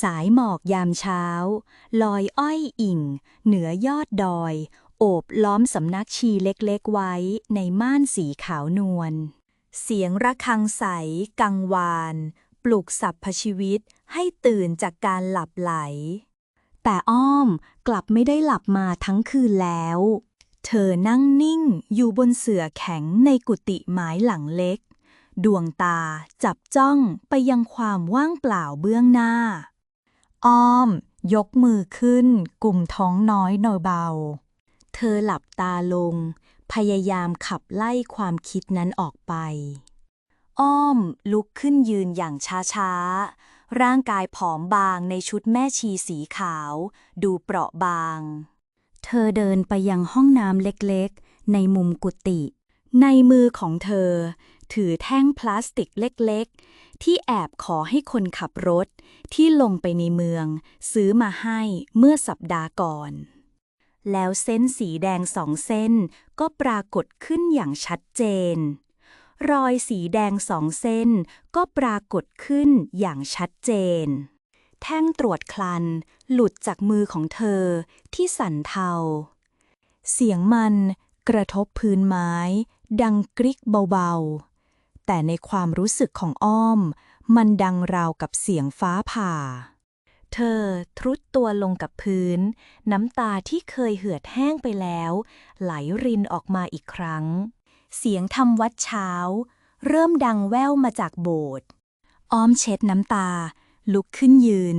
สายหมอกยามเช้า ลอยอ้อยอิ่ง เหนือยอดดอย โอบล้อมสำนักชีเล็กๆไว้ในม่านสีขาวนวล เสียงระฆังใส กังวาน ปลุกสัพพชีวิตให้ตื่นจากการหลับไหล แต่อ้อมกลับไม่ได้หลับมาทั้งคืนแล้ว เธอนั่งนิ่งอยู่บนเสื่อแข็งในกุฏิไม้หลังเล็ก ดวงตาจับจ้องไปยังความว่างเปล่าเบื้องหน้า อ้อม ยกมือขึ้นกลุ่มท้องน้อยหน่อยเบา เธอหลับตาลง พยายามขับไล่ความคิดนั้นออกไป อ้อมลุกขึ้นยืนอย่างช้าๆ ร่างกายผอมบางในชุดแม่ชีสีขาว ดูเปราะบาง เธอเดินไปยังห้องน้ำเล็กๆ ในมุมกุฏิในมือของเธอ ถือแท่งพลาสติกเล็กๆ ที่แอบขอให้คนขับรถที่ลงไปในเมือง ซื้อมาให้เมื่อสัปดาห์ก่อน แล้วเส้นสีแดงสองเส้นก็ปรากฏขึ้นอย่างชัดเจน รอยสีแดงสองเส้นก็ปรากฏขึ้นอย่างชัดเจน แท่งตรวจคลัน หลุดจากมือของเธอที่สั่นเทา เสียงมันกระทบพื้นไม้ ดังกริกเบาๆ แต่ในความรู้สึกของอ้อม มันดังราวกับเสียงฟ้าผ่า เธอทรุดตัวลงกับพื้น น้ำตาที่เคยเหือดแห้งไปแล้ว ไหลรินออกมาอีกครั้ง เสียงทำวัดเช้า เริ่มดังแว่วมาจากโบสถ์อ้อมเช็ดน้ำตา ลุกขึ้นยืน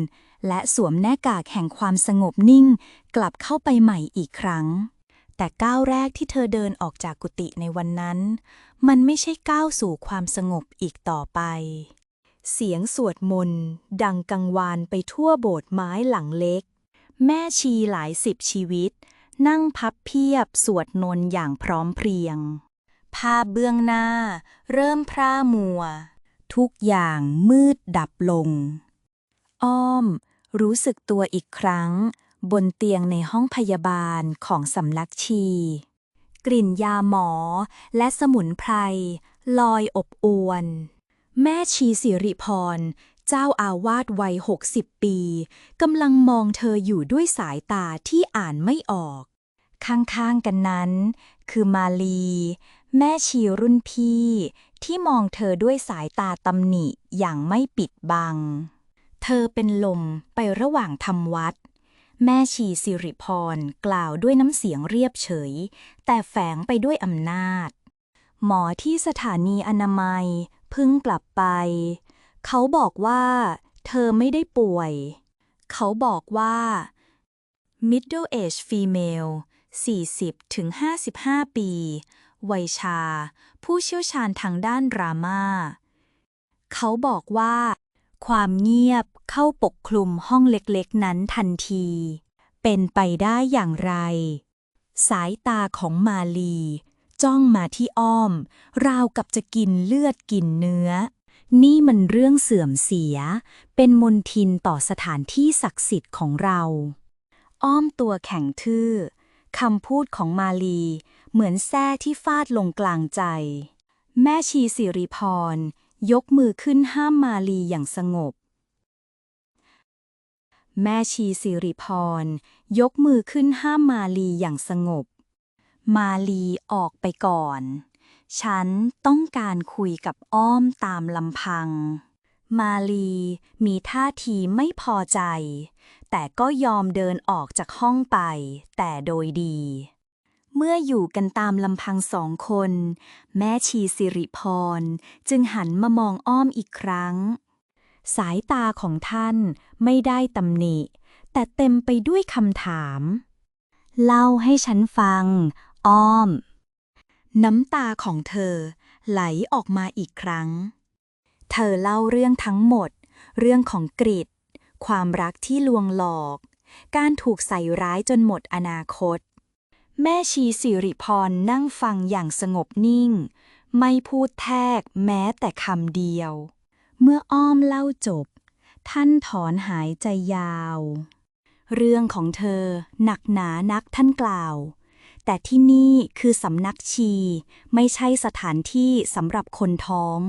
และสวมหน้ากากแห่งความสงบนิ่ง กลับเข้าไปใหม่อีกครั้ง แต่ก้าวแรกที่เธอเดินออกจากกุฏิในวันนั้น มันไม่ใช่ก้าวสู่ความสงบอีกต่อไป เสียงสวดมนต์ดังกังวานไปทั่วโบสถ์ไม้หลังเล็ก แม่ชีหลายสิบชีวิต นั่งพับเพียบสวดนนต์อย่างพร้อมเพรียง ภาพเบื้องหน้า เริ่มพร่ามัว ทุกอย่างมืดดับลง อ้อม รู้สึกตัวอีกครั้ง บนเตียงในห้องพยาบาลของสำนักชี กลิ่นยาหมอและสมุนไพรลอยอบอวน แม่ชีสิริพร เจ้าอาวาสวัยหกสิบปีกำลังมองเธออยู่ด้วยสายตาที่อ่านไม่ออก ข้างๆกันนั้น คือมาลี แม่ชีรุ่นพี่ ที่มองเธอด้วยสายตาตำหนิอย่างไม่ปิดบัง เธอเป็นลมไประหว่างทำวัด แม่ชีสิริพรกล่าวด้วยน้ำเสียงเรียบเฉย แต่แฝงไปด้วยอำนาจ หมอที่สถานีอนามัยพิ่งกลับไป เขาบอกว่า เธอไม่ได้ป่วย เขาบอกว่า middle age female 40ถึง55 ปี วัยชา ผู้เชี่ยวชาญทางด้านดราม่าเขาบอกว่า ความเงียบเข้าปกคลุมห้องเล็กๆนั้นทันที เป็นไปได้อย่างไร สายตาของมาลี จ้องมาที่อ้อม ราวกับจะกินเลือดกินเนื้อ นี่มันเรื่องเสื่อมเสีย เป็นมนทินต่อสถานที่ศักดิ์สิทธิ์ของเรา อ้อมตัวแข็งทื่อคำพูดของมาลี เหมือนแส้ที่ฟาดลงกลางใจ แม่ชีสิริพร ยกมือขึ้นห้ามมาลีอย่างสงบ แม่ชีสิริพร ยกมือขึ้นห้ามมาลีอย่างสงบ มาลีออกไปก่อน ฉันต้องการคุยกับอ้อมตามลำพัง มาลีมีท่าทีไม่พอใจ แต่ก็ยอมเดินออกจากห้องไป แต่โดยดี เมื่ออยู่กันตามลำพังสองคน แม่ชีสิริพร จึงหันมามองอ้อมอีกครั้ง สายตาของท่านไม่ได้ตำหนิ แต่เต็มไปด้วยคำถาม เล่าให้ฉันฟัง อ้อม น้ำตาของเธอ ไหลออกมาอีกครั้ง เธอเล่าเรื่องทั้งหมด เรื่องของกริดความรักที่ลวงหลอก การถูกใส่ร้ายจนหมดอนาคต แม่ชีสิริพรนั่งฟังอย่างสงบนิ่ง ไม่พูดแทกแม้แต่คำเดียว เมื่ออ้อมเล่าจบ ท่านถอนหายใจยาว เรื่องของเธอหนักหนานักท่านกล่าว แต่ที่นี่คือสำนักชีไม่ใช่สถานที่สำหรับคนท้อง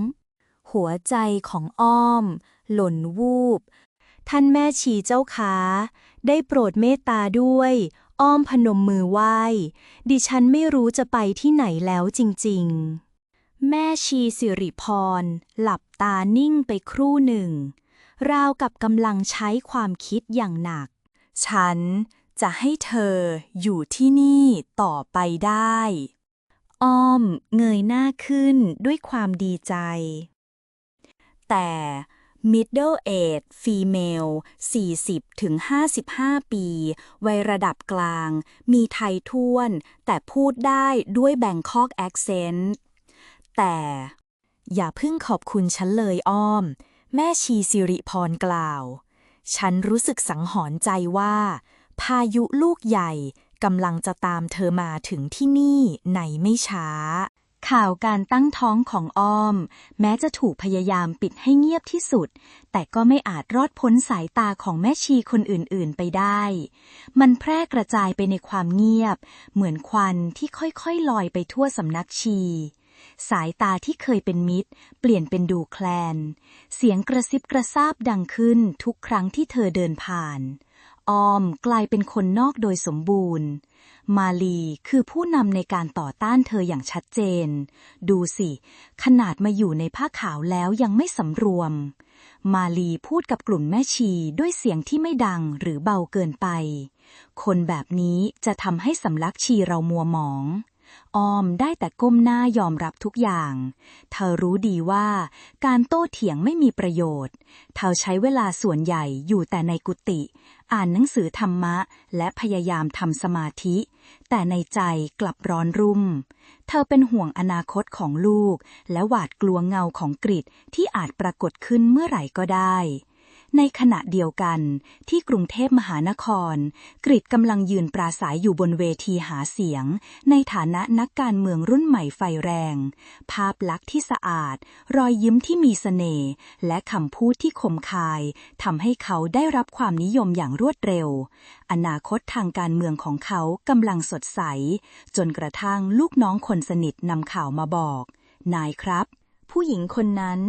หัวใจของอ้อม หล่นวูบ ท่านแม่ชีเจ้าขาได้โปรดเมตตาด้วยอ้อมพนมมือไหว้ ดิฉันไม่รู้จะไปที่ไหนแล้วจริงๆ แม่ชีสิริพร หลับตานิ่งไปครู่หนึ่ง ราวกับกำลังใช้ความคิดอย่างหนัก ฉันจะให้เธออยู่ที่นี่ต่อไปได้ อ้อมเงยหน้าขึ้นด้วยความดีใจ แต่ middle age female 40ถึง55 ปี วัยระดับกลาง มีไทยท้วน แต่พูดได้ด้วย Bangkok accent แต่ อย่าเพิ่งขอบคุณฉันเลยอ้อม แม่ชีสิริพรกล่าว ฉันรู้สึกสังหรณ์ใจว่า พายุลูกใหญ่กำลังจะตามเธอมาถึงที่นี่ในไม่ช้า ข่าวการตั้งท้องของอ้อม แม้จะถูกพยายามปิดให้เงียบที่สุด แต่ก็ไม่อาจรอดพ้นสายตาของแม่ชีคนอื่นๆไปได้ มันแพร่กระจายไปในความเงียบ เหมือนควันที่ค่อยๆลอยไปทั่วสำนักชีสายตาที่เคยเป็นมิตร เปลี่ยนเป็นดูแคลน เสียงกระซิบกระซาบดังขึ้นทุกครั้งที่เธอเดินผ่าน ออมกลายเป็นคนนอกโดยสมบูรณ์ มาลีคือผู้นำในการต่อต้านเธออย่างชัดเจน ดูสิ ขนาดมาอยู่ในผ้าขาวแล้วยังไม่สำรวม มาลีพูดกับกลุ่มแม่ชีด้วยเสียงที่ไม่ดังหรือเบาเกินไป คนแบบนี้จะทำให้สำลักชีเรามัวหมอง ออมได้แต่ก้มหน้ายอมรับทุกอย่าง เธอรู้ดีว่าการโต้เถียงไม่มีประโยชน์ เธอใช้เวลาส่วนใหญ่อยู่แต่ในกุฏิอ่านหนังสือธรรมะ และพยายามทำสมาธิ แต่ในใจกลับร้อนรุ่ม เธอเป็นห่วงอนาคตของลูก และหวาดกลัวเงาของกริดที่อาจปรากฏขึ้นเมื่อไหร่ก็ได้ ในขณะเดียวกัน ที่กรุงเทพมหานคร กริดกำลังยืนปราศัยอยู่บนเวทีหาเสียง ในฐานะนักการเมืองรุ่นใหม่ไฟแรง ภาพลักษณ์ที่สะอาด รอยยิ้มที่มีเสน่ห์และคำพูดที่คมคายทำให้เขาได้รับความนิยมอย่างรวดเร็ว อนาคตทางการเมืองของเขากำลังสดใส จนกระทั่งลูกน้องคนสนิทนำข่าวมาบอก นายครับ ผู้หญิงคนนั้น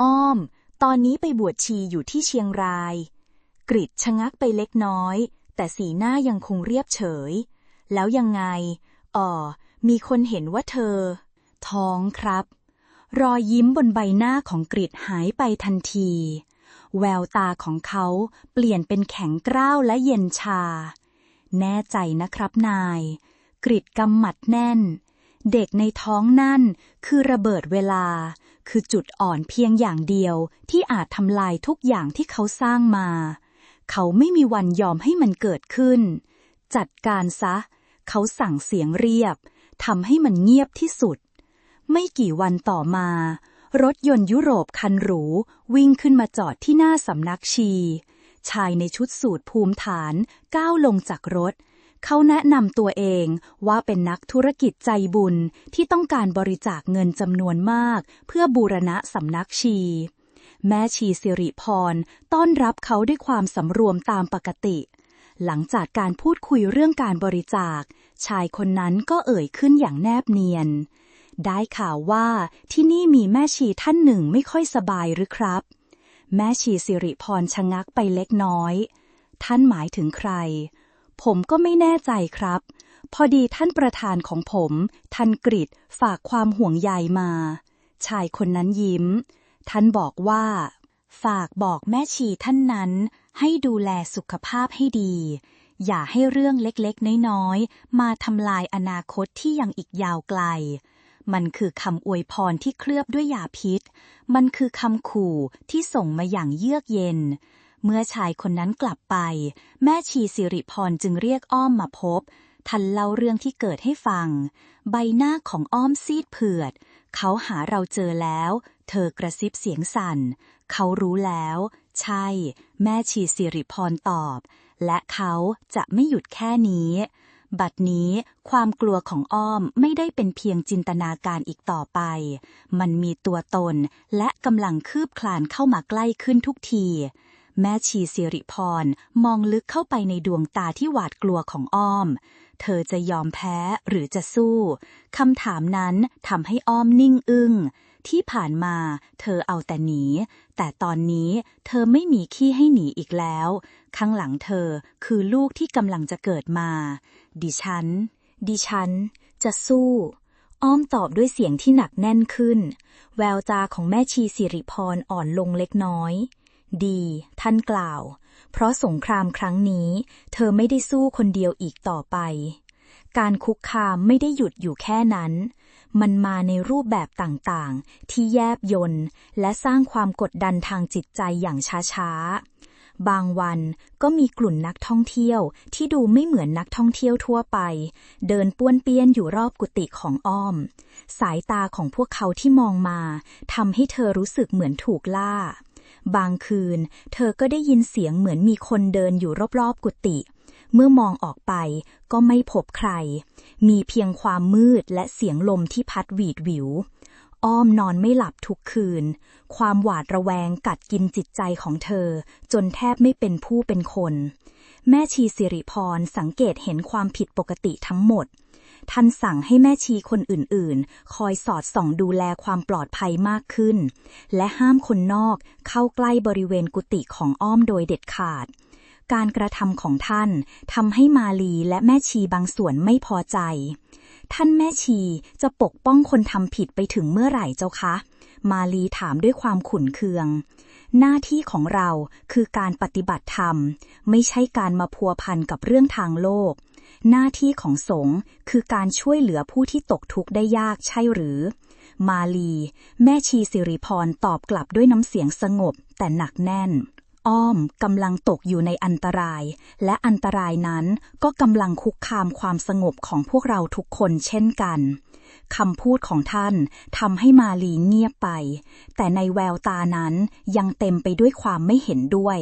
อ้อม ตอนนี้ไปบวชชีอยู่ที่เชียงราย กริดชะงักไปเล็กน้อย แต่สีหน้ายังคงเรียบเฉย แล้วยังไง อ๋อ มีคนเห็นว่าเธอ ท้องครับ รอยยิ้มบนใบหน้าของกริดหายไปทันที แววตาของเขาเปลี่ยนเป็นแข็งกร้าวและเย็นชา แน่ใจนะครับนาย กริดกำหมัดแน่น เด็กในท้องนั่นคือระเบิดเวลา คือจุดอ่อนเพียงอย่างเดียวที่อาจทำลายทุกอย่างที่เขาสร้างมา เขาไม่มีวันยอมให้มันเกิดขึ้น จัดการซะ เขาสั่งเสียงเรียบทำให้มันเงียบที่สุด ไม่กี่วันต่อมา รถยนต์ยุโรปคันหรู วิ่งขึ้นมาจอดที่หน้าสำนักชี ชายในชุดสูทภูมิฐานก้าวลงจากรถ เขาแนะนำตัวเองว่าเป็นนักธุรกิจใจบุญที่ต้องการบริจาคเงินจำนวนมาก เพื่อบูรณะสำนักชี แม่ชีสิริพรต้อนรับเขาด้วยความสำรวมตามปกติ หลังจากการพูดคุยเรื่องการบริจาค ชายคนนั้นก็เอ่ยขึ้นอย่างแนบเนียน ได้ข่าวว่าที่นี่มีแม่ชีท่านหนึ่งไม่ค่อยสบายหรือครับ แม่ชีสิริพรชะงักไปเล็กน้อย ท่านหมายถึงใคร ผมก็ไม่แน่ใจครับ พอดีท่านประธานของผมท่านกริดฝากความห่วงใยมา ชายคนนั้นยิ้ม ท่านบอกว่า ฝากบอกแม่ชีท่านนั้น ให้ดูแลสุขภาพให้ดี อย่าให้เรื่องเล็กๆ น้อยๆ มาทำลายอนาคตที่ยังอีกยาวไกลมันคือคำอวยพรที่เคลือบด้วยยาพิษ มันคือคำขู่ที่ส่งมาอย่างเยือกเย็น เมื่อชายคนนั้นกลับไป แม่ชีสิริพรจึงเรียกอ้อมมาพบท่านเล่าเรื่องที่เกิดให้ฟัง ใบหน้าของอ้อมซีดเผือด เขาหาเราเจอแล้ว เธอกระซิบเสียงสั่น เขารู้แล้ว ใช่ แม่ชีสิริพรตอบ และเขาจะไม่หยุดแค่นี้ บัดนี้ความกลัวของอ้อมไม่ได้เป็นเพียงจินตนาการอีกต่อไป มันมีตัวตนและกำลังคืบคลานเข้ามาใกล้ขึ้นทุกที แม่ชีสิริพรมองลึกเข้าไปในดวงตาที่หวาดกลัวของอ้อม เธอจะยอมแพ้หรือจะสู้คำถามนั้นทำให้อ้อมนิ่งอึง้ง ที่ผ่านมาเธอเอาแต่หนี แต่ตอนนี้เธอไม่มีขี้ให้หนีอีกแล้ว ข้างหลังเธอคือลูกที่กำลังจะเกิดมา ดิฉัน ดิฉัน จะสู้อ้อมตอบด้วยเสียงที่หนักแน่นขึ้น แววตาของแม่ชีสิริพรอ่อนลงเล็กน้อย ดี ท่านกล่าว เพราะสงครามครั้งนี้ เธอไม่ได้สู้คนเดียวอีกต่อไป การคุกคามไม่ได้หยุดอยู่แค่นั้น มันมาในรูปแบบต่างๆ ที่แยบยนต์และสร้างความกดดันทางจิตใจอย่างช้าๆ บางวันก็มีกลุ่นนักท่องเที่ยวที่ดูไม่เหมือนนักท่องเที่ยวทั่วไป เดินป้วนเปี้ยนอยู่รอบกุฏิของอ้อม สายตาของพวกเขาที่มองมาทำให้เธอรู้สึกเหมือนถูกล่า บางคืน เธอก็ได้ยินเสียงเหมือนมีคนเดินอยู่รอบๆกุฏิ เมื่อมองออกไปก็ไม่พบใคร มีเพียงความมืดและเสียงลมที่พัดหวีดหวิว อ้อมนอนไม่หลับทุกคืน ความหวาดระแวงกัดกินจิตใจของเธอ จนแทบไม่เป็นผู้เป็นคน แม่ชีสิริพรสังเกตเห็นความผิดปกติทั้งหมด ท่านสั่งให้แม่ชีคนอื่นๆ คอยสอดส่องดูแลความปลอดภัยมากขึ้น และห้ามคนนอกเข้าใกล้บริเวณกุฏิของอ้อมโดยเด็ดขาดการกระทำของท่านทำให้มาลีและแม่ชีบางส่วนไม่พอใจ ท่านแม่ชีจะปกป้องคนทำผิดไปถึงเมื่อไหร่เจ้าคะ มาลีถามด้วยความขุ่นเคือง หน้าที่ของเราคือการปฏิบัติธรรม ไม่ใช่การมาพัวพันกับเรื่องทางโลก หน้าที่ของสงฆ์คือการช่วยเหลือผู้ที่ตกทุกข์ได้ยากใช่หรือ มาลี แม่ชีสิริพรตอบกลับด้วยน้ำเสียงสงบ แต่หนักแน่น อ้อมกำลังตกอยู่ในอันตราย และอันตรายนั้นก็กำลังคุกคามความสงบของพวกเราทุกคนเช่นกัน คำพูดของท่านทำให้มาลีเงียบไป แต่ในแววตานั้นยังเต็มไปด้วยความไม่เห็นด้วย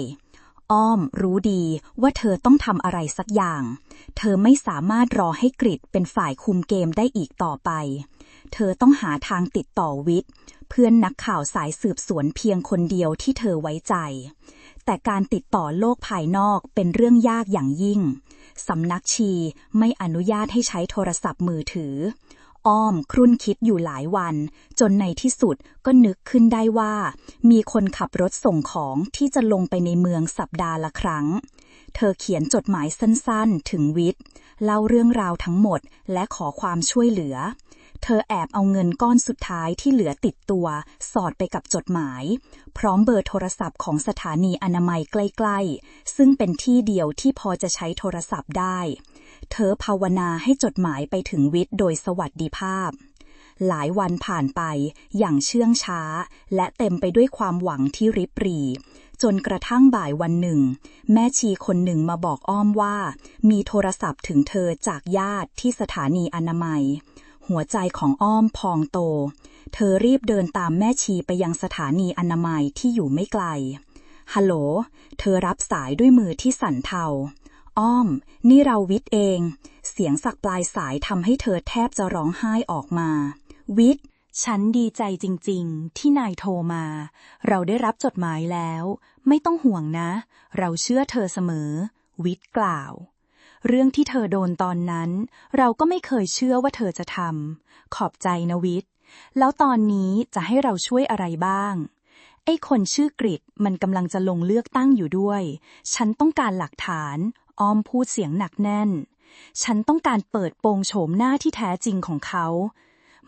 อ้อมรู้ดีว่าเธอต้องทำอะไรสักอย่าง เธอไม่สามารถรอให้กริดเป็นฝ่ายคุมเกมได้อีกต่อไป เธอต้องหาทางติดต่อวิทย์ เพื่อนนักข่าวสายสืบสวนเพียงคนเดียวที่เธอไว้ใจ แต่การติดต่อโลกภายนอกเป็นเรื่องยากอย่างยิ่งสำนักชีไม่อนุญาตให้ใช้โทรศัพท์มือถือ อ้อมครุ่นคิดอยู่หลายวัน จนในที่สุดก็นึกขึ้นได้ว่า มีคนขับรถส่งของที่จะลงไปในเมืองสัปดาห์ละครั้ง เธอเขียนจดหมายสั้นๆ ถึงวิทย์เล่าเรื่องราวทั้งหมดและขอความช่วยเหลือ เธอแอบเอาเงินก้อนสุดท้ายที่เหลือติดตัว สอดไปกับจดหมาย พร้อมเบอร์โทรศัพท์ของสถานีอนามัยใกล้ ๆ ซึ่งเป็นที่เดียวที่พอจะใช้โทรศัพท์ได้ เธอภาวนาให้จดหมายไปถึงวิทย์โดยสวัสดิภาพ หลายวันผ่านไปอย่างเชื่องช้า และเต็มไปด้วยความหวังที่ริบหรี่จนกระทั่งบ่ายวันหนึ่ง แม่ชีคนหนึ่งมาบอกอ้อมว่า มีโทรศัพท์ถึงเธอจากญาติที่สถานีอนามัย หัวใจของอ้อมพองโต เธอรีบเดินตามแม่ชีไปยังสถานีอนามัยที่อยู่ไม่ไกลฮัลโหล เธอรับสายด้วยมือที่สั่นเทา อ้อม นี่เราวิทย์เอง เสียงสักปลายสายทำให้เธอแทบจะร้องไห้ออกมา วิทย์ ฉันดีใจจริง ๆ ที่นายโทรมา เราได้รับจดหมายแล้ว ไม่ต้องห่วงนะ เราเชื่อเธอเสมอ วิทย์กล่าว เรื่องที่เธอโดนตอนนั้น เราก็ไม่เคยเชื่อว่าเธอจะทำขอบใจนะวิทย์ แล้วตอนนี้จะให้เราช่วยอะไรบ้างไอ้คนชื่อกริดมันกำลังจะลงเลือกตั้งอยู่ด้วย ฉันต้องการหลักฐาน อ้อมพูดเสียงหนักแน่น ฉันต้องการเปิดโปงโฉมหน้าที่แท้จริงของเขา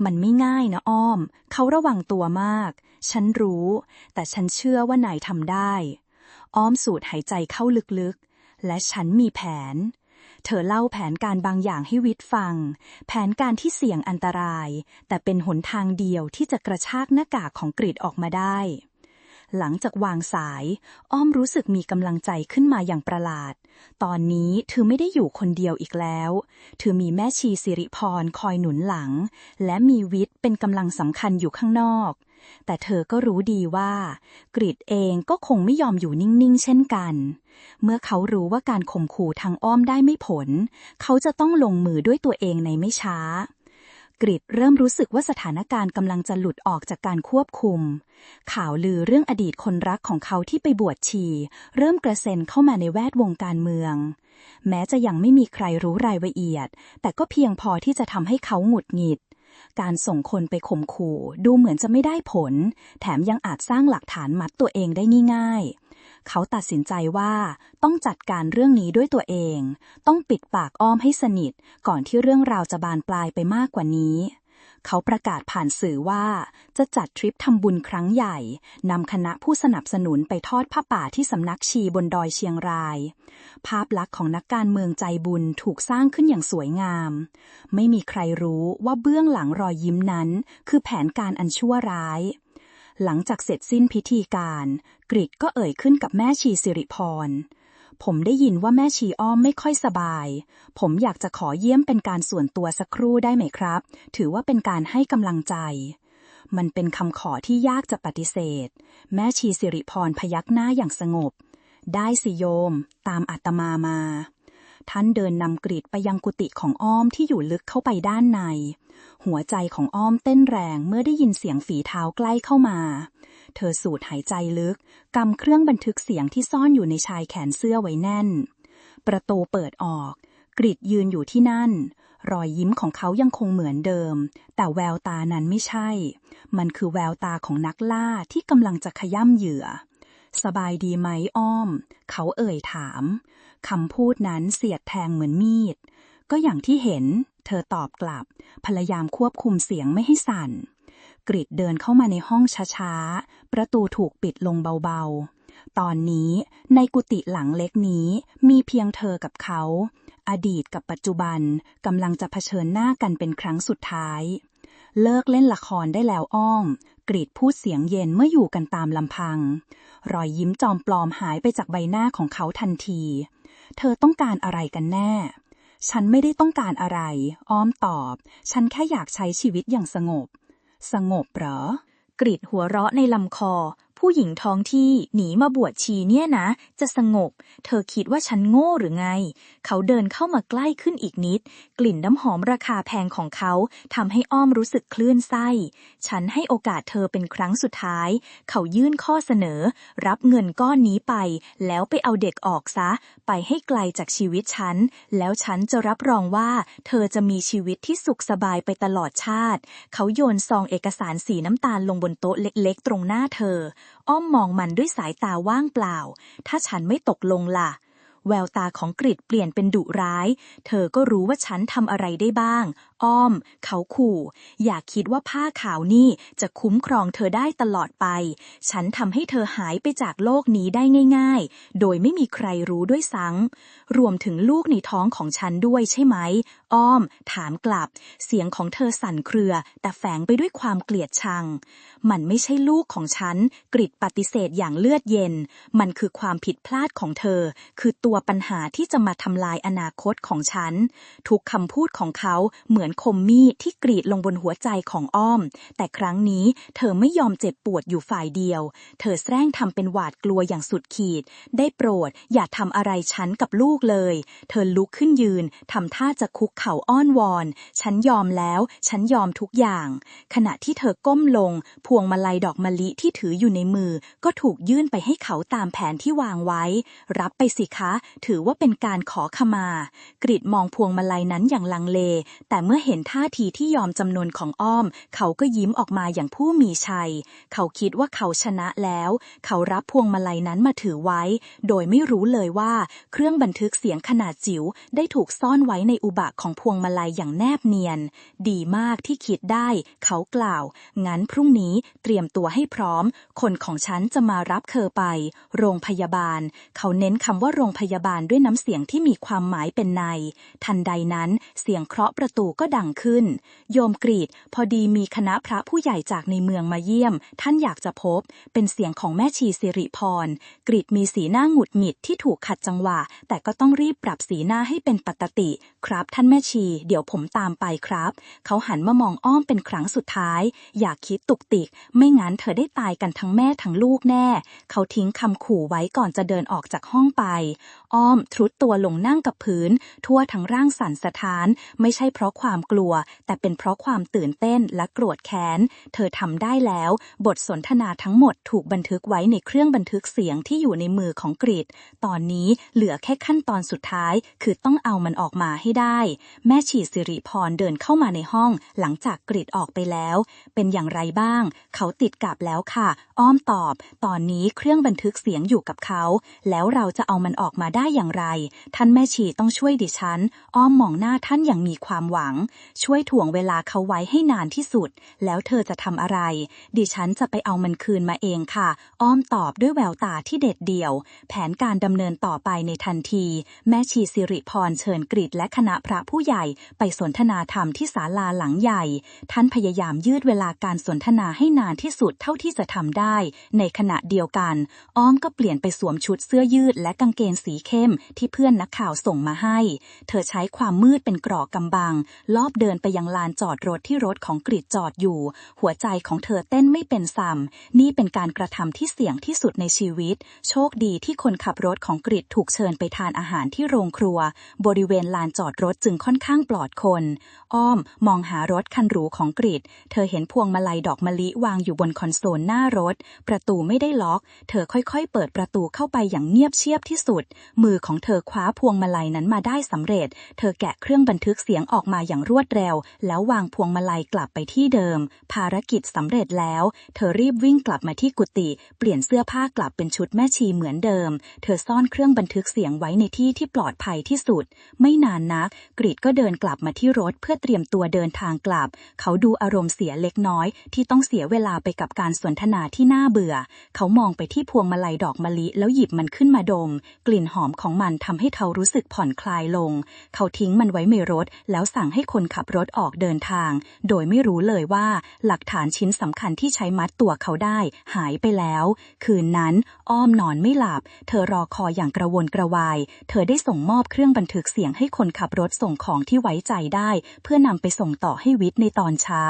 มันไม่ง่ายนะอ้อม เขาระวังตัวมาก ฉันรู้ แต่ฉันเชื่อว่านายทำได้ อ้อมสูดหายใจเข้าลึกๆ และฉันมีแผน เธอเล่าแผนการบางอย่างให้วิทย์ฟัง แผนการที่เสี่ยงอันตราย แต่เป็นหนทางเดียวที่จะกระชากหน้ากากของกริดออกมาได้ หลังจากวางสาย อ้อมรู้สึกมีกำลังใจขึ้นมาอย่างประหลาด ตอนนี้เธอไม่ได้อยู่คนเดียวอีกแล้วเธอมีแม่ชีสิริพรคอยหนุนหลัง และมีวิทย์เป็นกำลังสำคัญอยู่ข้างนอก แต่เธอก็รู้ดีว่า กริดเองก็คงไม่ยอมอยู่นิ่งๆ เช่นกัน เมื่อเขารู้ว่าการข่มขู่ทางอ้อมได้ไม่ผล เขาจะต้องลงมือด้วยตัวเองในไม่ช้า กริดเริ่มรู้สึกว่าสถานการณ์กำลังจะหลุดออกจากการควบคุม ข่าวลือเรื่องอดีตคนรักของเขาที่ไปบวชชี เริ่มกระเซ็นเข้ามาในแวดวงการเมือง แม้จะยังไม่มีใครรู้รายละเอียด แต่ก็เพียงพอที่จะทำให้เขาหงุดหงิด การส่งคนไปข่มขู่ ดูเหมือนจะไม่ได้ผล แถมยังอาจสร้างหลักฐานมัดตัวเองได้ง่ายๆ เขาตัดสินใจว่าต้องจัดการเรื่องนี้ด้วยตัวเอง ต้องปิดปากอ้อมให้สนิท ก่อนที่เรื่องราวจะบานปลายไปมากกว่านี้ เขาประกาศผ่านสื่อว่า จะจัดทริปทำบุญครั้งใหญ่นำคณะผู้สนับสนุนไปทอดผ้าป่าที่สำนักชีบนดอยเชียงราย ภาพลักษณ์ของนักการเมืองใจบุญถูกสร้างขึ้นอย่างสวยงาม ไม่มีใครรู้ว่าเบื้องหลังรอยยิ้มนั้น คือแผนการอันชั่วร้าย หลังจากเสร็จสิ้นพิธีการ กริดก็เอ่ยขึ้นกับแม่ชีสิริพร ผมได้ยินว่าแม่ชีอ้อมไม่ค่อยสบาย ผมอยากจะขอเยี่ยมเป็นการส่วนตัวสักครู่ได้ไหมครับ ถือว่าเป็นการให้กำลังใจ มันเป็นคำขอที่ยากจะปฏิเสธ แม่ชีสิริพรพยักหน้าอย่างสงบ ได้สิโยม ตามอาตมามา ท่านเดินนำกรีดไปยังกุฏิของอ้อมที่อยู่ลึกเข้าไปด้านใน หัวใจของอ้อมเต้นแรงเมื่อได้ยินเสียงฝีเท้าใกล้เข้ามา เธอสูดหายใจลึกกำเครื่องบันทึกเสียงที่ซ่อนอยู่ในชายแขนเสื้อไว้แน่น ประตูเปิดออก กริดยืนอยู่ที่นั่น รอยยิ้มของเขายังคงเหมือนเดิม แต่แววตานั้นไม่ใช่ มันคือแววตาของนักล่าที่กำลังจะขย่ำเหยื่อสบายดีไหมอ้อม เขาเอ่ยถาม คำพูดนั้นเสียดแทงเหมือนมีด ก็อย่างที่เห็น เธอตอบกลับ พยายามควบคุมเสียงไม่ให้สั่น กริดเดินเข้ามาในห้องช้าๆ ประตูถูกปิดลงเบาๆ ตอนนี้ในกุฏิหลังเล็กนี้มีเพียงเธอกับเขา อดีตกับปัจจุบันกำลังจะเผชิญหน้ากันเป็นครั้งสุดท้าย เลิกเล่นละครได้แล้วอ้อมกรีดพูดเสียงเย็นเมื่ออยู่กันตามลำพัง รอยยิ้มจอมปลอมหายไปจากใบหน้าของเขาทันที เธอต้องการอะไรกันแน่ ฉันไม่ได้ต้องการอะไร อ้อมตอบ ฉันแค่อยากใช้ชีวิตอย่างสงบ สงบเหรอกรีดหัวเราะในลำคอ ผู้หญิงท้องที่หนีมาบวชชีเนี่ยนะ จะสงบ เธอคิดว่าฉันโง่หรือไง เขาเดินเข้ามาใกล้ขึ้นอีกนิด กลิ่นน้ำหอมราคาแพงของเขาทำให้อ้อมรู้สึกคลื่นไส้ ฉันให้โอกาสเธอเป็นครั้งสุดท้าย เขายื่นข้อเสนอ รับเงินก้อนนี้ไป แล้วไปเอาเด็กออกซะ ไปให้ไกลจากชีวิตฉัน แล้วฉันจะรับรองว่า เธอจะมีชีวิตที่สุขสบายไปตลอดชาติ เขาโยนซองเอกสารสีน้ำตาลลงบนโต๊ะเล็กๆ ตรงหน้าเธออ้อมมองมันด้วยสายตาว่างเปล่า ถ้าฉันไม่ตกลงล่ะ แววตาของกริดเปลี่ยนเป็นดุร้าย เธอก็รู้ว่าฉันทำอะไรได้บ้าง อ้อม เขาขู่ อยากคิดว่าผ้าขาวนี่จะคุ้มครองเธอได้ตลอดไป ฉันทำให้เธอหายไปจากโลกนี้ได้ง่าย ๆ โดยไม่มีใครรู้ด้วยซ้ำรวมถึงลูกในท้องของฉันด้วยใช่ไหม อ้อม ถามกลับ เสียงของเธอสั่นเครือ แต่แฝงไปด้วยความเกลียดชัง มันไม่ใช่ลูกของฉัน กริดปฏิเสธอย่างเลือดเย็น มันคือความผิดพลาดของเธอ คือตัวปัญหาที่จะมาทำลายอนาคตของฉัน ทุกคำพูดของเขาเหมือนคมมีดที่กรีดลงบนหัวใจของอ้อม แต่ครั้งนี้เธอไม่ยอมเจ็บปวดอยู่ฝ่ายเดียว เธอแสร้งทำเป็นหวาดกลัวอย่างสุดขีด ได้โปรดอย่าทำอะไรฉันกับลูกเลย เธอลุกขึ้นยืนทำท่าจะคุกเข่าอ้อนวอน ฉันยอมแล้ว ฉันยอมทุกอย่าง ขณะที่เธอก้มลง พวงมาลัยดอกมะลิที่ถืออยู่ในมือ ก็ถูกยื่นไปให้เขาตามแผนที่วางไว้ รับไปสิคะ ถือว่าเป็นการขอขมา กริดมองพวงมาลัยนั้นอย่างลังเล แต่เมื่อเห็นท่าทีที่ยอมจำนวนของอ้อม เขาก็ยิ้มออกมาอย่างผู้มีชัย เขาคิดว่าเขาชนะแล้ว เขารับพวงมาลัยนั้นมาถือไว้ โดยไม่รู้เลยว่าเครื่องบันทึกเสียงขนาดจิ๋วได้ถูกซ่อนไว้ในอุบะของพวงมาลัยอย่างแนบเนียน ดีมากที่คิดได้ เขากล่าว งั้นพรุ่งนี้เตรียมตัวให้พร้อม คนของฉันจะมารับเธอไป โรงพยาบาล เขาเน้นคำว่าโรงพยาบาลด้วยน้ำเสียงที่มีความหมายเป็นใน ทันใดนั้นเสียงเคราะห์ประตูก็ดังขึ้น โยมกรีดพอดีมีคณะพระผู้ใหญ่จากในเมืองมาเยี่ยม ท่านอยากจะพบ เป็นเสียงของแม่ชีสิริพร กรีดมีสีหน้าหงุดหงิดที่ถูกขัดจังหวะ แต่ก็ต้องรีบปรับสีหน้าให้เป็นปกติ ครับท่านแม่ชี เดี๋ยวผมตามไปครับ เขาหันมามองอ้อมเป็นครั้งสุดท้าย อยากคิดตุกติก ไม่งั้นเธอได้ตายกันทั้งแม่ทั้งลูกแน่ เขาทิ้งคำขู่ไว้ก่อนจะเดินออกจากห้องไป อ้อมทรุดตัวลงนั่งกับพื้น ทั่วทั้งร่างสั่นสะท้าน ไม่ใช่เพราะความความกลัว แต่เป็นเพราะความตื่นเต้นและโกรธแค้น เธอทำได้แล้ว บทสนทนาทั้งหมดถูกบันทึกไว้ในเครื่องบันทึกเสียงที่อยู่ในมือของกริดตอนนี้เหลือแค่ขั้นตอนสุดท้าย คือต้องเอามันออกมาให้ได้ แม่ชีสิริพรเดินเข้ามาในห้อง หลังจากกริดออกไปแล้ว เป็นอย่างไรบ้าง เขาติดกับแล้วค่ะ อ้อมตอบ ตอนนี้เครื่องบันทึกเสียงอยู่กับเขา แล้วเราจะเอามันออกมาได้อย่างไร ท่านแม่ชีต้องช่วยดิฉัน อ้อมมองหน้าท่านอย่างมีความหวังช่วยถ่วงเวลาเขาไว้ให้นานที่สุด แล้วเธอจะทำอะไร ดิฉันจะไปเอามันคืนมาเองค่ะ อ้อมตอบด้วยแววตาที่เด็ดเดี่ยว แผนการดำเนินต่อไปในทันที แม่ชีสิริพรเชิญกริดและคณะพระผู้ใหญ่ไปสนทนาธรรมที่ศาลาหลังใหญ่ ท่านพยายามยืดเวลาการสนทนาให้นานที่สุดเท่าที่จะทำได้ ในขณะเดียวกัน อ้อมก็เปลี่ยนไปสวมชุดเสื้อยืดและกางเกงสีเข้มที่เพื่อนนักข่าวส่งมาให้ เธอใช้ความมืดเป็นกรอกกำบังลอบเดินไปยังลานจอดรถที่รถของกริดจอดอยู่ หัวใจของเธอเต้นไม่เป็นสัมนี่เป็นการกระทำที่เสี่ยงที่สุดในชีวิต โชคดีที่คนขับรถของกริดถูกเชิญไปทานอาหารที่โรงครัว บริเวณลานจอดรถจึงค่อนข้างปลอดคน อ้อมมองหารถคันหรูของกริดเธอเห็นพวงมาลัยดอกมะลิวางอยู่บนคอนโซลหน้ารถ ประตูไม่ได้ล็อก เธอค่อยๆ เปิดประตูเข้าไปอย่างเงียบเชียบที่สุด มือของเธอคว้าพวงมาลัยนั้นมาได้สำเร็จ เธอแกะเครื่องบันทึกเสียงออกมาอย่างรวดเร็ว แล้ววางพวงมาลัยกลับไปที่เดิม ภารกิจสำเร็จแล้ว เธอรีบวิ่งกลับมาที่กุฏิเปลี่ยนเสื้อผ้ากลับเป็นชุดแม่ชีเหมือนเดิม เธอซ่อนเครื่องบันทึกเสียงไว้ในที่ที่ปลอดภัยที่สุด ไม่นานนัก กรีดก็เดินกลับมาที่รถเพื่อเตรียมตัวเดินทางกลับ เขาดูอารมณ์เสียเล็กน้อย ที่ต้องเสียเวลาไปกับการสนทนาที่น่าเบื่อ เขามองไปที่พวงมาลัยดอกมะลิแล้วหยิบมันขึ้นมาดม กลิ่นหอมของมันทำให้เขารู้สึกผ่อนคลายลง เขาทิ้งมันไว้ในรถแล้วสั่งให้คนขับรถออกเดินทาง โดยไม่รู้เลยว่าหลักฐานชิ้นสำคัญที่ใช้มัดตัวเขาได้หายไปแล้ว คืนนั้นอ้อมนอนไม่หลับ เธอรอคอยอย่างกระวนกระวาย เธอได้ส่งมอบเครื่องบันทึกเสียงให้คนขับรถส่งของที่ไว้ใจได้ เพื่อนำไปส่งต่อให้วิทย์ในตอนเช้า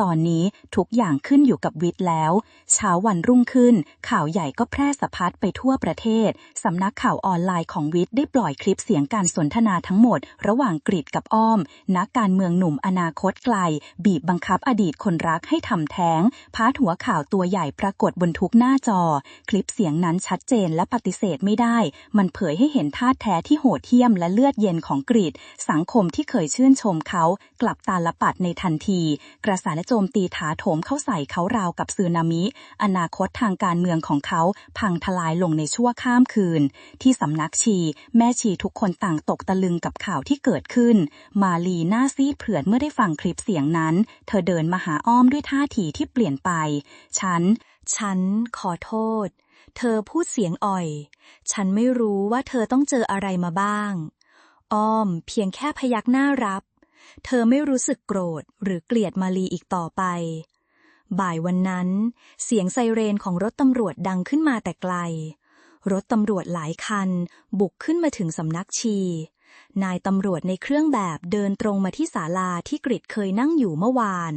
ตอนนี้ทุกอย่างขึ้นอยู่กับวิทย์แล้ว เช้าวันรุ่งขึ้น ข่าวใหญ่ก็แพร่สะพัดไปทั่วประเทศสำนักข่าวออนไลน์ของวิทย์ได้ปล่อยคลิปเสียงการสนทนาทั้งหมด ระหว่างกริดกับอ้อมนักการเมืองหนุ่มอนาคตไกล บีบบังคับอดีตคนรักให้ทำแท้ง พาดหัวข่าวตัวใหญ่ปรากฏบนทุกหน้าจอ คลิปเสียงนั้นชัดเจนและปฏิเสธไม่ได้ มันเผยให้เห็นท่าแท้ที่โหดเหี้ยมและเลือดเย็นของกรีดสังคมที่เคยชื่นชมเขา กลับตาลปัดในทันที กระแสและโจมตีถาโถมเข้าใส่เขาราวกับสึนามิ อนาคตทางการเมืองของเขา พังทลายลงในชั่วข้ามคืน ที่สำนักชี แม่ชีทุกคนต่างตกตะลึงกับข่าวที่เกิดขึ้น มาลีหน้าซีดเผือดเมื่อได้ฟังคลิปเสียงนั้น เธอเดินมาหาอ้อมด้วยท่าทีที่เปลี่ยนไป ฉัน ฉันขอโทษ เธอพูดเสียงอ่อย ฉันไม่รู้ว่าเธอต้องเจออะไรมาบ้าง อ้อมเพียงแค่พยักหน้ารับ เธอไม่รู้สึกโกรธหรือเกลียดมาลีอีกต่อไป บ่ายวันนั้น เสียงไซเรนของรถตำรวจดังขึ้นมาแต่ไกล รถตำรวจหลายคัน บุกขึ้นมาถึงสำนักชี นายตำรวจในเครื่องแบบเดินตรงมาที่ศาลาที่กริดเคยนั่งอยู่เมื่อวาน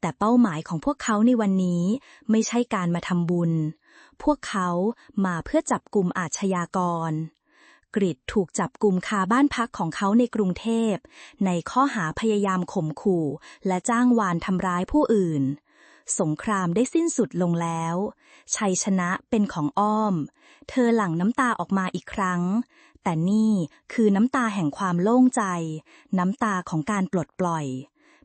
แต่เป้าหมายของพวกเขาในวันนี้ไม่ใช่การมาทำบุญ พวกเขามาเพื่อจับกลุ่มอาชญากร กริดถูกจับกลุ่มคาบ้านพักของเขาในกรุงเทพ ในข้อหาพยายามข่มขู่ และจ้างวานทำร้ายผู้อื่นสงครามได้สิ้นสุดลงแล้ว ชัยชนะเป็นของอ้อม เธอหลั่งน้ำตาออกมาอีกครั้ง แต่นี่คือน้ำตาแห่งความโล่งใจ น้ำตาของการปลดปล่อย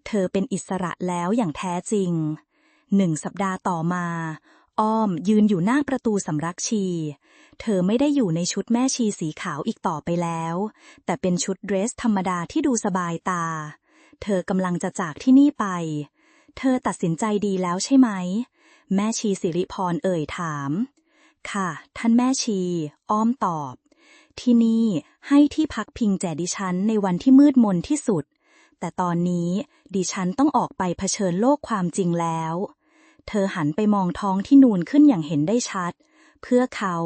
เธอเป็นอิสระแล้วอย่างแท้จริง หนึ่งสัปดาห์ต่อมา อ้อมยืนอยู่หน้าประตูสำรักชี เธอไม่ได้อยู่ในชุดแม่ชีสีขาวอีกต่อไปแล้ว แต่เป็นชุดเดรสธรรมดาที่ดูสบายตา เธอกำลังจะจากที่นี่ไป เธอตัดสินใจดีแล้วใช่ไหม แม่ชีสิริพรเอ่ยถาม ค่ะ ท่านแม่ชี อ้อมตอบ ที่นี่ให้ที่พักพิงแจดิฉันในวันที่มืดมนที่สุด แต่ตอนนี้ดิฉันต้องออกไปเผชิญโลกความจริงแล้ว เธอหันไปมองท้องที่นูนขึ้นอย่างเห็นได้ชัด เพื่อเขา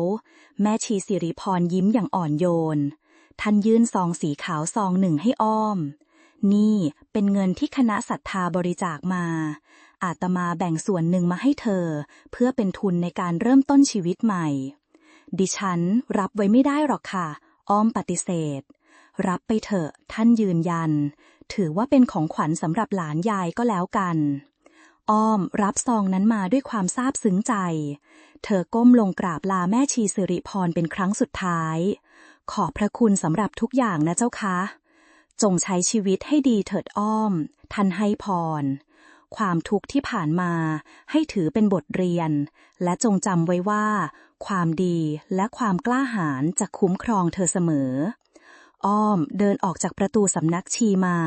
แม่ชีสิริพรยิ้มอย่างอ่อนโยน ท่านยื่นซองสีขาวซองหนึ่งให้อ้อม นี่เป็นเงินที่คณะศรัทธาบริจาคมาอาตมาแบ่งส่วนหนึ่งมาให้เธอ เพื่อเป็นทุนในการเริ่มต้นชีวิตใหม่ ดิฉันรับไว้ไม่ได้หรอกค่ะ อ้อมปฏิเสธ รับไปเถอะท่านยืนยัน ถือว่าเป็นของขวัญสำหรับหลานยายก็แล้วกัน อ้อมรับซองนั้นมาด้วยความซาบซึ้งใจ เธอก้มลงกราบลาแม่ชีสิริพรเป็นครั้งสุดท้าย ขอบพระคุณสำหรับทุกอย่างนะเจ้าคะ จงใช้ชีวิตให้ดีเถิดอ้อม ท่านให้พร ความทุกข์ที่ผ่านมา ให้ถือเป็นบทเรียน และจงจำไว้ว่า ความดีและความกล้าหาญจะคุ้มครองเธอเสมอ อ้อมเดินออกจากประตูสำนักชีมา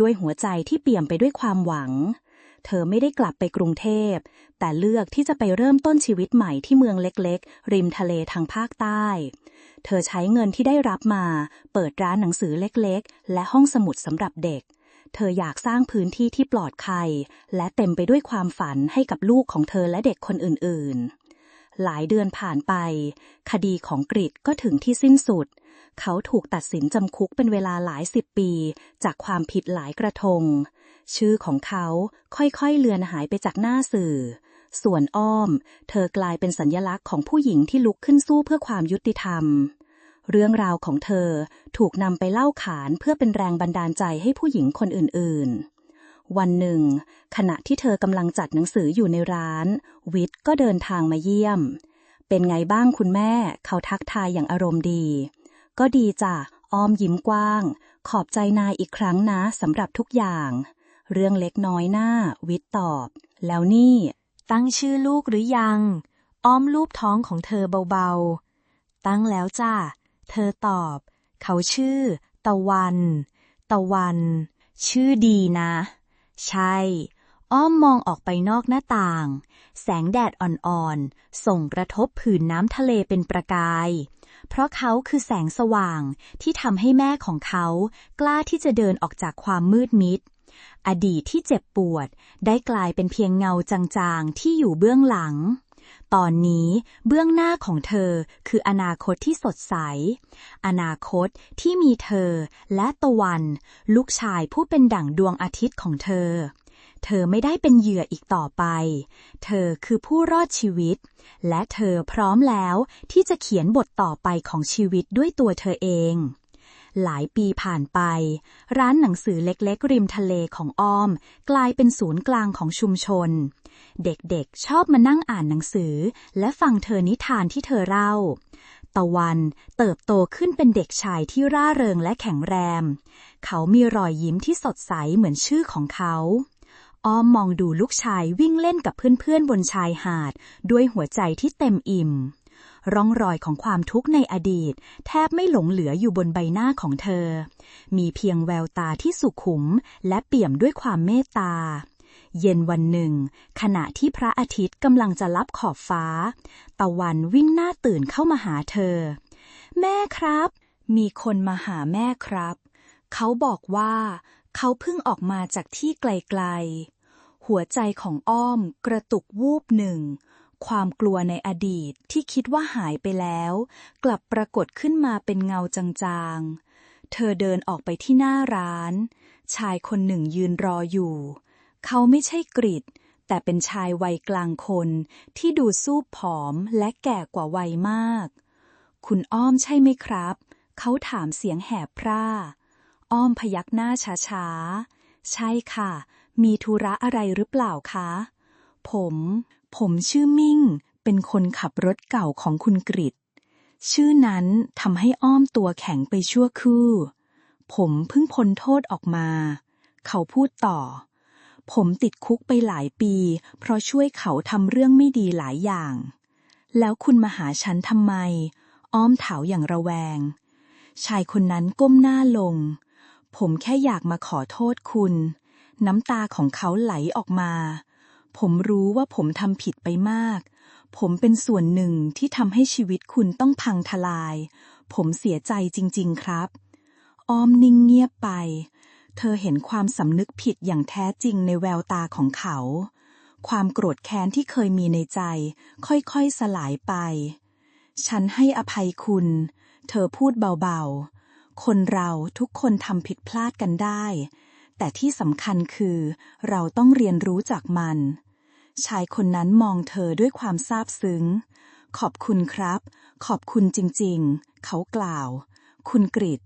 ด้วยหัวใจที่เปี่ยมไปด้วยความหวัง เธอไม่ได้กลับไปกรุงเทพ แต่เลือกที่จะไปเริ่มต้นชีวิตใหม่ที่เมืองเล็กๆ ริมทะเลทางภาคใต้ เธอใช้เงินที่ได้รับมา เปิดร้านหนังสือเล็กๆ และห้องสมุดสำหรับเด็ก เธออยากสร้างพื้นที่ที่ปลอดภัย และเต็มไปด้วยความฝันให้กับลูกของเธอและเด็กคนอื่นๆ หลายเดือนผ่านไป คดีของกริดก็ถึงที่สิ้นสุด เขาถูกตัดสินจำคุกเป็นเวลาหลายสิบปี จากความผิดหลายกระทง ชื่อของเขาค่อยๆเลือนหายไปจากหน้าสื่อ ส่วนอ้อม เธอกลายเป็นสัญลักษณ์ของผู้หญิงที่ลุกขึ้นสู้เพื่อความยุติธรรม เรื่องราวของเธอถูกนำไปเล่าขานเพื่อเป็นแรงบันดาลใจให้ผู้หญิงคนอื่นๆ วันหนึ่ง ขณะที่เธอกำลังจัดหนังสืออยู่ในร้าน วิทย์ก็เดินทางมาเยี่ยม เป็นไงบ้างคุณแม่ เขาทักทายอย่างอารมณ์ดี ก็ดีจ้ะอ้อมยิ้มกว้าง ขอบใจนายอีกครั้งนะสำหรับทุกอย่าง เรื่องเล็กน้อยหน้า วิทย์ตอบ แล้วนี่ ตั้งชื่อลูกหรือยัง อ้อมลูบท้องของเธอเบาๆ ตั้งแล้วจ้า เธอตอบ เขาชื่อ ตะวัน ตะวัน ชื่อดีนะ ใช่ อ้อมมองออกไปนอกหน้าต่าง แสงแดดอ่อนๆ ส่งกระทบผืนน้ำทะเลเป็นประกาย เพราะเขาคือแสงสว่างที่ทำให้แม่ของเขากล้าที่จะเดินออกจากความมืดมิดอดีตที่เจ็บปวดได้กลายเป็นเพียงเงาจางๆ ที่อยู่เบื้องหลัง ตอนนี้เบื้องหน้าของเธอคืออนาคตที่สดใส อนาคตที่มีเธอและตะวัน ลูกชายผู้เป็นดั่งดวงอาทิตย์ของเธอ เธอไม่ได้เป็นเหยื่ออีกต่อไป เธอคือผู้รอดชีวิต และเธอพร้อมแล้วที่จะเขียนบทต่อไปของชีวิตด้วยตัวเธอเองหลายปีผ่านไป ร้านหนังสือเล็กๆ ริมทะเลของอ้อม กลายเป็นศูนย์กลางของชุมชน เด็กๆชอบมานั่งอ่านหนังสือ และฟังเธอนิทานที่เธอเล่า ตะวันเติบโตขึ้นเป็นเด็กชายที่ร่าเริงและแข็งแรง เขามีรอยยิ้มที่สดใสเหมือนชื่อของเขาอ้อมมองดูลูกชายวิ่งเล่นกับเพื่อนๆบนชายหาด ด้วยหัวใจที่เต็มอิ่ม ร่องรอยของความทุกข์ในอดีต แทบไม่หลงเหลืออยู่บนใบหน้าของเธอ มีเพียงแววตาที่สุขุม และเปี่ยมด้วยความเมตตา เย็นวันหนึ่ง ขณะที่พระอาทิตย์กำลังจะลับขอบฟ้า ตะวันวิ่งหน้าตื่นเข้ามาหาเธอ แม่ครับ มีคนมาหาแม่ครับ เขาบอกว่าเขาเพิ่งออกมาจากที่ไกลๆ หัวใจของอ้อมกระตุกวูบหนึ่ง ความกลัวในอดีตที่คิดว่าหายไปแล้ว กลับปรากฏขึ้นมาเป็นเงาจางๆ เธอเดินออกไปที่หน้าร้าน ชายคนหนึ่งยืนรออยู่ เขาไม่ใช่กริดแต่เป็นชายวัยกลางคนที่ดูซูบผอมและแก่กว่าวัยมาก คุณอ้อมใช่ไหมครับ เขาถามเสียงแหบพร่า อ้อมพยักหน้าช้าๆ ใช่ค่ะ มีธุระอะไรหรือเปล่าคะ ผม ผมชื่อมิ่ง เป็นคนขับรถเก่าของคุณกริดชื่อนั้นทำให้อ้อมตัวแข็งไปชั่วครู่ ผมเพิ่งพ้นโทษออกมา เขาพูดต่อ ผมติดคุกไปหลายปี เพราะช่วยเขาทำเรื่องไม่ดีหลายอย่าง แล้วคุณมาหาฉันทำไม อ้อมถามอย่างระแวง ชายคนนั้นก้มหน้าลง ผมแค่อยากมาขอโทษคุณ น้ำตาของเขาไหลออกมา ผมรู้ว่าผมทำผิดไปมาก ผมเป็นส่วนหนึ่งที่ทำให้ชีวิตคุณต้องพังทลาย ผมเสียใจจริง ๆ ครับ อ้อมนิ่งเงียบไป เธอเห็นความสำนึกผิดอย่างแท้จริงในแววตาของเขา ความโกรธแค้นที่เคยมีในใจ ค่อยๆสลายไป ฉันให้อภัยคุณ เธอพูดเบาๆ คนเราทุกคนทำผิดพลาดกันได้ แต่ที่สำคัญคือเราต้องเรียนรู้จากมัน ชายคนนั้นมองเธอด้วยความซาบซึ้ง ขอบคุณครับ ขอบคุณจริงๆ เขากล่าว คุณกริด